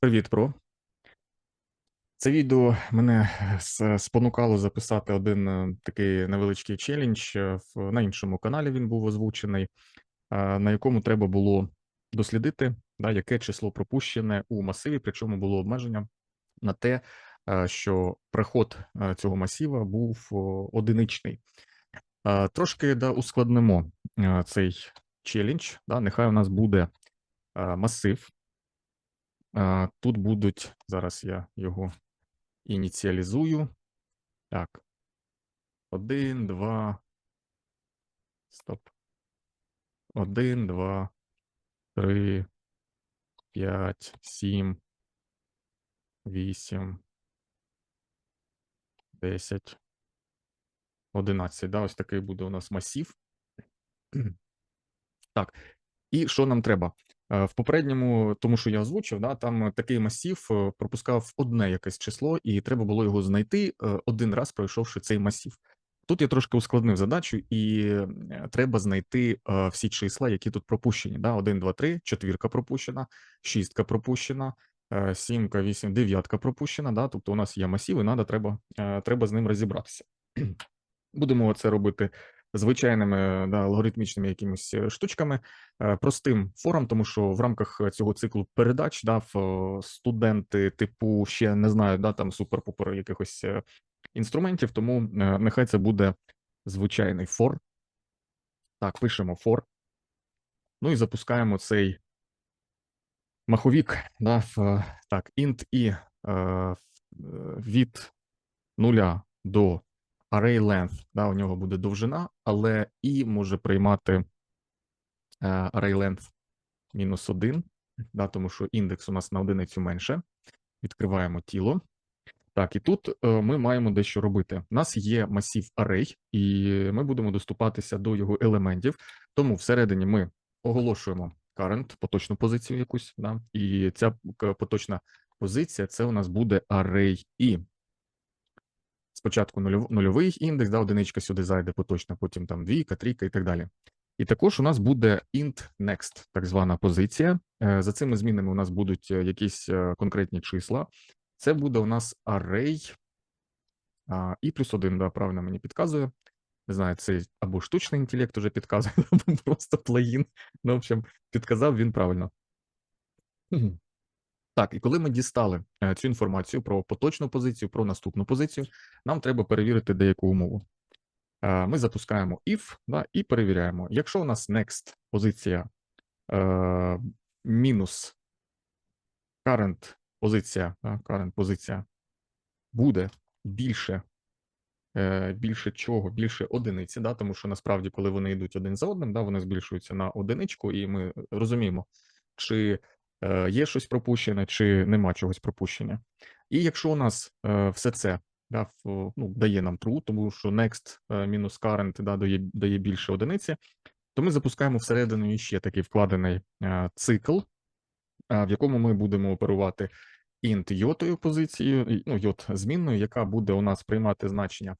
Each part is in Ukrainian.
Привіт, Про. Це відео мене спонукало записати один е, такий невеличкий челендж. е, На іншому каналі він був озвучений, е, на якому треба було дослідити, да, яке число пропущене у масиві, причому було обмеження на те, е, що приход е, цього масіва був одиничний. Е, Трошки да, ускладнимо е, цей челендж. Да, нехай у нас буде е, масив. Тут будуть зараз я його ініціалізую. Так. Один, два. Стоп. Один, два, три, п'ять, сім, вісім, десять, одинадцять. Да, ось такий буде у нас масів. Так. І що нам треба? Е, В попередньому, тому що я озвучив, да, там такий масів е, пропускав одне якесь число, і треба було його знайти е, один раз, пройшовши цей масів. Тут я трошки ускладнив задачу, і е, треба знайти е, всі числа, які тут пропущені. Да? 1, 2, 3, четвірка пропущена, шістка пропущена, е, сімка, вісім, дев'ятка пропущена. Да? Тобто у нас є масів, і надо, треба, е, треба з ним розібратися. Будемо це робити звичайними да, алгоритмічними якимись е, штучками, е, простим фором, тому що в рамках цього циклу передач да, в, е, студенти, типу, ще не знають, да, там супер-пупер якихось е, інструментів, тому нехай це буде звичайний for. Так, пишемо for. Ну і запускаємо цей маховік. Да, так, int і від нуля до array length, да, у нього буде довжина, але і може приймати е, array length мінус 1, да, тому що індекс у нас на одиницю менше. Відкриваємо тіло. Так, і тут е, ми маємо дещо робити. У нас є масів array, і ми будемо доступатися до його елементів. Тому всередині ми оголошуємо current, поточну позицію якусь, да, і ця поточна позиція це у нас буде array і. Спочатку нульов- нульовий індекс, да, одиничка сюди зайде поточна, потім там двійка, трійка і так далі. І також у нас буде int next, так звана позиція. Е, За цими змінами у нас будуть е, якісь е, конкретні числа. Це буде у нас array і плюс один, да, правильно мені підказує. Не знаю, це або штучний інтелект уже підказує, або просто плагін. Ну, в общем, підказав він правильно. Так, і коли ми дістали е, цю інформацію про поточну позицію, про наступну позицію, нам треба перевірити деяку умову. Е, Ми запускаємо if да, і перевіряємо. Якщо у нас next позиція е, мінус current позиція, да, current позиція буде більше, більше чого, більше одиниці, да, тому що насправді, коли вони йдуть один за одним, да, вони збільшуються на одиничку, і ми розуміємо, чи є щось пропущене, чи нема чогось пропущення. І якщо у нас е, все це да, ну, дає нам true, тому що next е, мінус current да, дає, дає більше одиниці, то ми запускаємо всередину ще такий вкладений е, цикл, е, в якому ми будемо оперувати int йотою позицією, ну, йот змінною, яка буде у нас приймати значення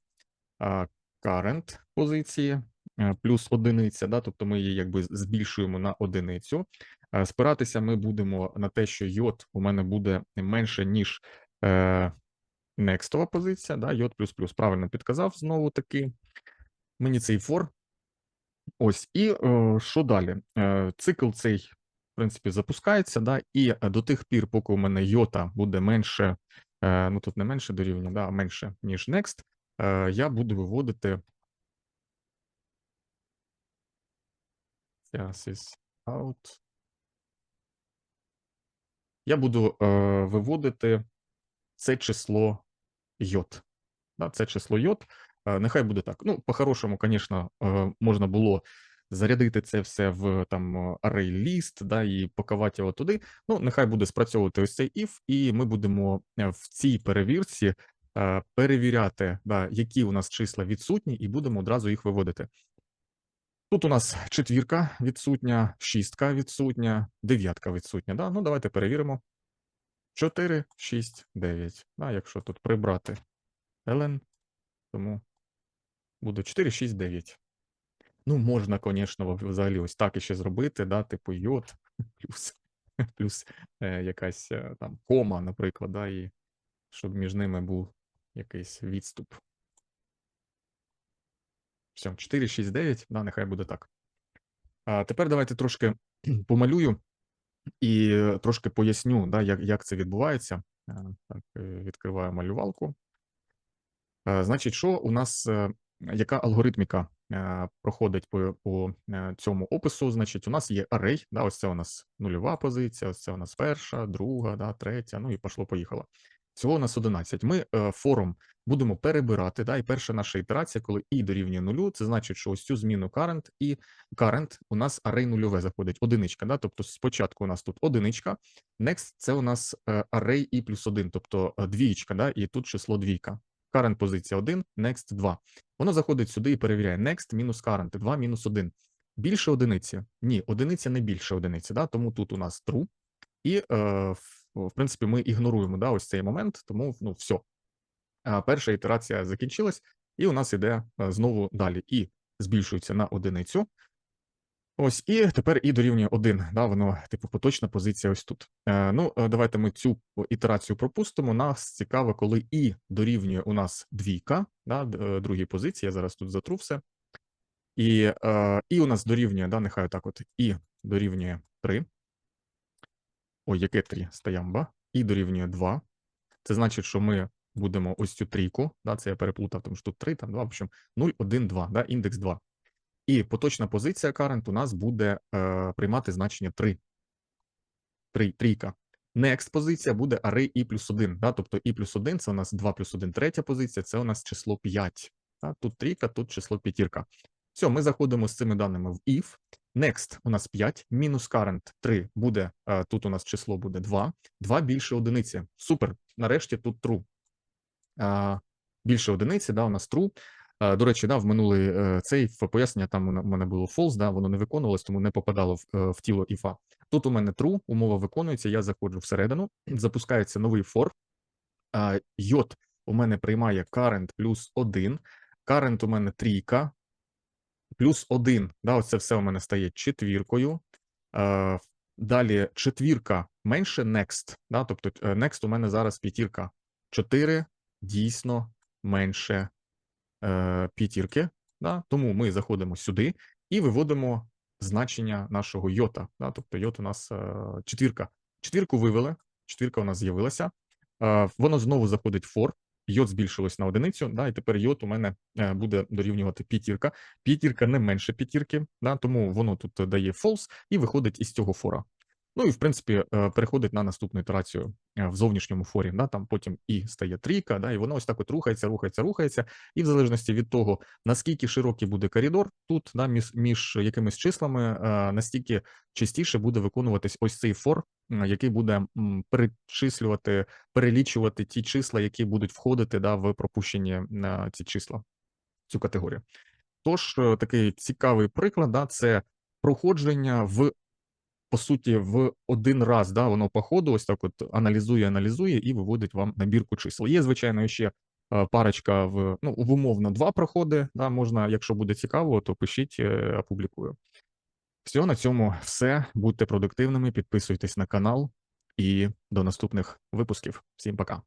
current позиції е, плюс одиниця, да, тобто ми її якби збільшуємо на одиницю. Е, Спиратися ми будемо на те, що йод у мене буде менше, ніж е, некстова позиція, да, йод плюс плюс. Правильно підказав знову таки. Мені цей for. Ось, і е, що далі? Е, цикл цей, в принципі, запускається, да, і до тих пір, поки у мене йота буде менше, е, ну тут не менше дорівнює, да, а менше, ніж next, е, я буду виводити Yes, is out. Я буду е, виводити це число йод. Да, це число йод. Е, нехай буде так. Ну, по-хорошому, звісно, е, можна було зарядити це все в там list, да, і пакувати його туди. Ну, нехай буде спрацьовувати ось цей if, і ми будемо е, в цій перевірці е, перевіряти, да, які у нас числа відсутні, і будемо одразу їх виводити. Тут у нас четвірка відсутня, шістка відсутня, дев'ятка відсутня. Да? Ну, давайте перевіримо. 4, 6, 9. Да, якщо тут прибрати ln, тому буде 4, 6, 9. Ну, можна, звісно, взагалі ось так іще зробити, да, типу йод плюс плюс е, якась е, там кома, наприклад, да, і щоб між ними був якийсь відступ. Все, 4, 6, 9, да, нехай буде так. А тепер давайте трошки помалюю і е, трошки поясню, да, як, як це відбувається. Е, Так, е, відкриваю малювалку. Значить, що у нас, яка алгоритміка проходить по, по цьому опису? Значить, у нас є арей, да, ось це у нас нульова позиція, ось це у нас перша, друга, да, третя, ну і пішло-поїхало. Всього у нас 11. Ми е, форум будемо перебирати, да, і перша наша ітерація, коли і дорівнює нулю, це значить, що ось цю зміну current і current у нас арей нульове заходить, одиничка, да, тобто спочатку у нас тут одиничка, next це у нас е, арей і плюс один, тобто е, двієчка, да, і тут число двійка. Current позиція 1, next 2. Воно заходить сюди і перевіряє next мінус current, 2 мінус 1. Більше одиниці? Ні, одиниця не більше одиниці, да? тому тут у нас true. І, е, в, принципі, ми ігноруємо да, ось цей момент, тому ну, все. Перша ітерація закінчилась, і у нас іде е, знову далі. І збільшується на одиницю. Ось, і тепер і дорівнює 1, да, воно, типу, поточна позиція ось тут. Е, ну, е, давайте ми цю ітерацію пропустимо. Нас цікаво, коли і дорівнює у нас двійка, да, другій позиції, я зараз тут затру все. І, і у нас дорівнює, да, нехай так от, і дорівнює 3. Ой, яке 3? Стоямба. І дорівнює 2. Це значить, що ми будемо ось цю трійку, да, це я переплутав, тому що тут 3, там 2, в общем, 0, 1, 2, да, індекс 2. І поточна позиція current у нас буде е, приймати значення 3. 3 трійка. Next позиція буде array і плюс 1. Да? Тобто і плюс 1 це у нас 2 плюс 1 третя позиція, це у нас число 5. Да? Тут трійка, тут число п'ятірка. Все, ми заходимо з цими даними в if. Next у нас 5, мінус current 3 буде, е, тут у нас число буде 2, 2 більше одиниці. Супер, нарешті тут true. Е, більше одиниці, да, у нас true. Е, До речі, да, в минулий цей в пояснення там у мене було false, да, воно не виконувалось, тому не попадало в, в тіло іфа. Тут у мене true, умова виконується, я заходжу всередину, запускається новий for. Йод у мене приймає current плюс 1, current у мене трійка, плюс 1, да, оце все у мене стає четвіркою. Е, Далі четвірка менше next, да, тобто е, next у мене зараз п'ятірка. 4 дійсно менше е, п'ятірки, да? тому ми заходимо сюди і виводимо значення нашого йота. Да? Тобто йот у нас е, четвірка. Четвірку вивели, четвірка у нас з'явилася. Е, воно знову заходить for, йод збільшилось на одиницю, да? і тепер йод у мене е, буде дорівнювати п'ятірка. П'ятірка не менше п'ятірки, да? тому воно тут дає false і виходить із цього фора. Ну і в принципі е, переходить на наступну ітерацію е, в зовнішньому форі. Да, там потім і стає трійка, да, і воно ось так от рухається, рухається, рухається. І в залежності від того, наскільки широкий буде коридор тут, да, між, між якимись числами, настільки частіше буде виконуватись ось цей фор, який буде перечислювати, перелічувати ті числа, які будуть входити да, в пропущені ці числа, цю категорію. Тож, е, такий цікавий приклад, да, це проходження в по суті, в один раз, да, воно по ходу ось так от аналізує, аналізує і виводить вам набірку чисел. Є, звичайно, ще е, парочка в, ну, в умовно два проходи, да, можна, якщо буде цікаво, то пишіть, е, опублікую. Все, на цьому все. Будьте продуктивними, підписуйтесь на канал і до наступних випусків. Всім пока.